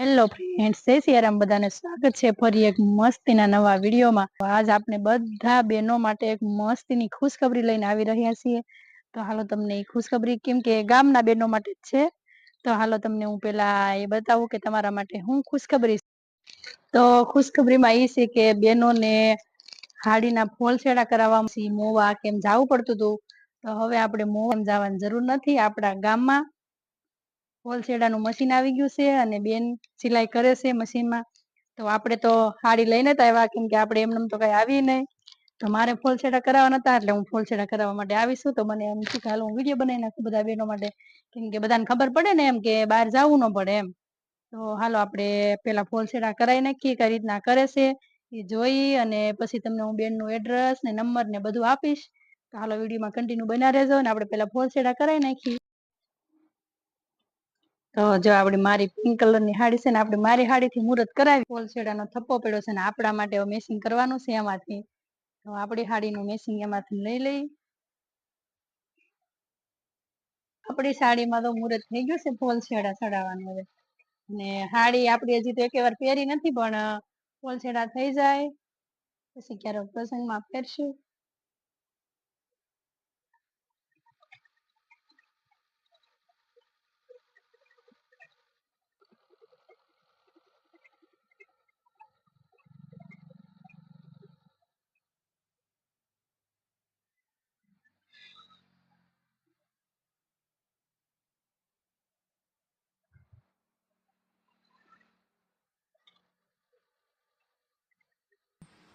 Hello friends જય સિયારામ, બધાને સ્વાગત છે ફરી એક મસ્તીના નવા વિડીયોમાં. આજ આપણે બધા બહેનો માટે એક મસ્તીની ખુશખબરી લઈને આવી રહ્યા છીએ. તો હાલો તમને એ ખુશખબરી, કેમ કે ગામના બહેનો માટે જ છે. તો હાલો તમને હું પેલા એ બતાવું કે તમારા માટે હું ખુશખબરી તો ખુશખબરીમાં એ છે કે બહેનોને હાડીના ફોલછેડા કરાવવામાં મોવા કેમ જવું પડતું હતું. તો હવે આપણે મોવા જવાની જરૂર નથી આપણા ગામમાં. હોલસેડાનું મશીન આવી ગયું છે અને બેન સિલાઈ કરે છે મશીનમાં. તો આપણે તો હાડી લઈને જ આવ્યા, કેમ કે આપણે એમને તો કઈ આવી નહીં. તો મારે ફોલસેડા કરાવવાના હતા, એટલે હું ફોલસેડા કરાવવા માટે આવીશું તો મને એમ શું હાલ હું વીડિયો બનાવી નાખું બધા બહેનો માટે. કેમ કે બધાને ખબર પડે ને એમ કે બહાર જવું ન પડે એમ. તો હાલો આપણે પેલા ફોલસેડા કરાવી નાખીએ, કઈ રીતના કરે છે એ જોઈ અને પછી તમને હું બેનનું એડ્રેસ ને નંબર ને બધું આપીશ. તો હાલો વિડીયોમાં કન્ટિન્યુ બના રહેજો ને આપણે પેલા ફોલસેડા કરાવી નાખીએ. તો જો આપણી મારી પિંક કલરની હાડી છે ને આપણે મારી હાડી થી મુહૂર્ત કરાવી. ફોલછેડાનો થપ્પો પડ્યો છે ને, આપણા માટે મેસિંગ કરવાનું છે એમાંથી. તો આપણી હાડીનું મેસિંગ એમાંથી લઈ લઈ. આપણી સાડીમાં તો મુહૂર્ત થઈ ગયું છે ફોલછેડા ચડાવવાનું હવે. ને હાડી આપણી હજી તો એક વાર પહેરી નથી, પણ ફોલછેડા થઈ જાય. પછી ક્યારેક પ્રસંગમાં પહેરશું.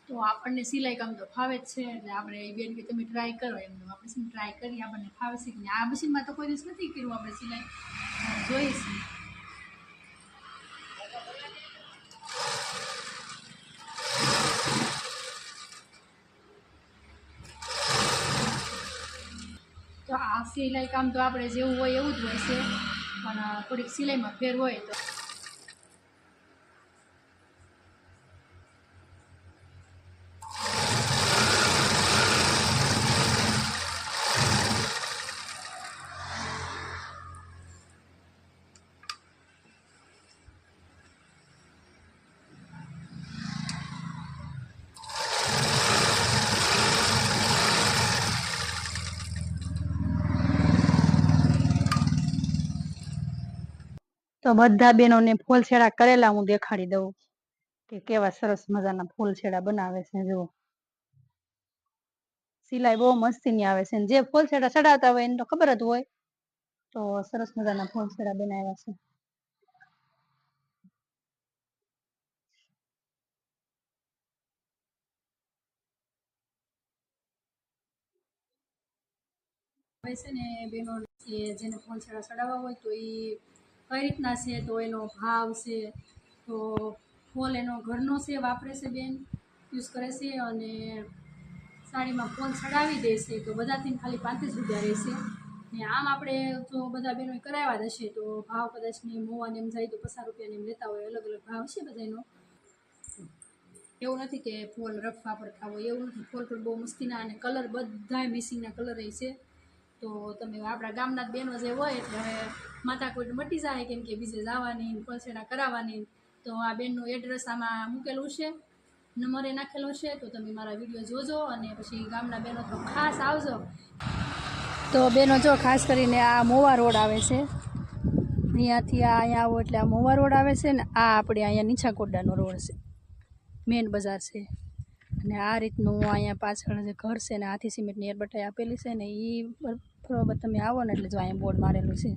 તો આપણને સિલાઈ કામ તો ફાવે જ છે, એટલે આપણે એ બેન કે તમે ટ્રાય કરો એમ. આપણે શું ટ્રાય કરી આપણને ફાવે છે કે આ મશીનમાં તો કોઈ દિવસ નથી કર્યું આપણે સિલાઈ. જોઈશું તો આ સિલાઈ કામ તો આપણે જેવું હોય એવું જ હોય છે. પણ થોડીક સિલાઈમાં ફેર હોય તો તો બધા બહેનોને ફોલછેડા કરેલા હું દેખાડી દઉં. કે કેવા સરસ મજાના ફોલછેડા બનાવે છે, જુઓ. સિલાઈ બહુ મસ્તીની આવે છે ને જે ફોલછેડા ચડાવતા હોય એને તો ખબર જ હોય. તો સરસ મજાના ફોલછેડા બનાવ્યા છે. હવે છે ને બેનો જેને ફોન છેડા ચડાવવા હોય તો એ કઈ રીતના છે? તો એનો ભાવ છે? તો ફોલ એનો ઘરનો છે વાપરે છે બેન? યુઝ કરે છે અને સાડીમાં ફોલ ચડાવી દે છે. તો બધાથી ખાલી પાંત્રીસ રૂપિયા રહેશે ને આમ આપણે જો બધા બહેનો કરાવ્યા જ હશે, તો ભાવ કદાચ ને મોવાને એમ જાય તો પચાસ રૂપિયાને એમ લેતા હોય. અલગ અલગ ભાવ છે બધાનો એવું નથી કે ફોલ રફ વાપરતા હોય. એવું નથી. ફોલ પણ બહુ મસ્તીના અને કલર બધાય મિસિંગના કલર રહે છે. તો તમે આપણા ગામના બહેનો જે હોય એટલે હવે માથાકૂટ મટી જાય, કેમ કે બીજે જવાની પલસેડા કરાવવાની. તો આ બેનનું એડ્રેસ આમાં મૂકેલું છે, નંબરે નાખેલો છે, તો તમે મારા વીડિયો જોજો અને પછી ગામના બહેનો તો ખાસ આવજો. તો બેનો જો, ખાસ કરીને આ મોવા રોડ આવે છે. અહીંયાથી આ અહીંયા આવો એટલે આ મોવા રોડ આવે છે ને, આ આપણે અહીંયા નીછાકોડાનો રોડ છે. મેન બજાર છે. અને આ રીતનું અહીંયા પાછળ જે ઘર છે ને હાથી સિમેન્ટની એરબટાઈ આપેલી છે ને એ બરોબર તમે આવો ને એટલે જો અહીંયા બોર્ડ મારેલું છે.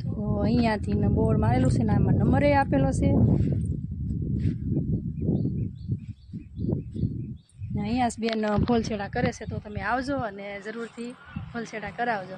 તો અહીંયાથી બોર્ડ મારેલું છે ને આમાં નંબરે આપેલો છે. અહીંયા બેન ફોલછેડા કરે છે, તો તમે આવજો અને જરૂરથી ફોલછેડા કરાવજો.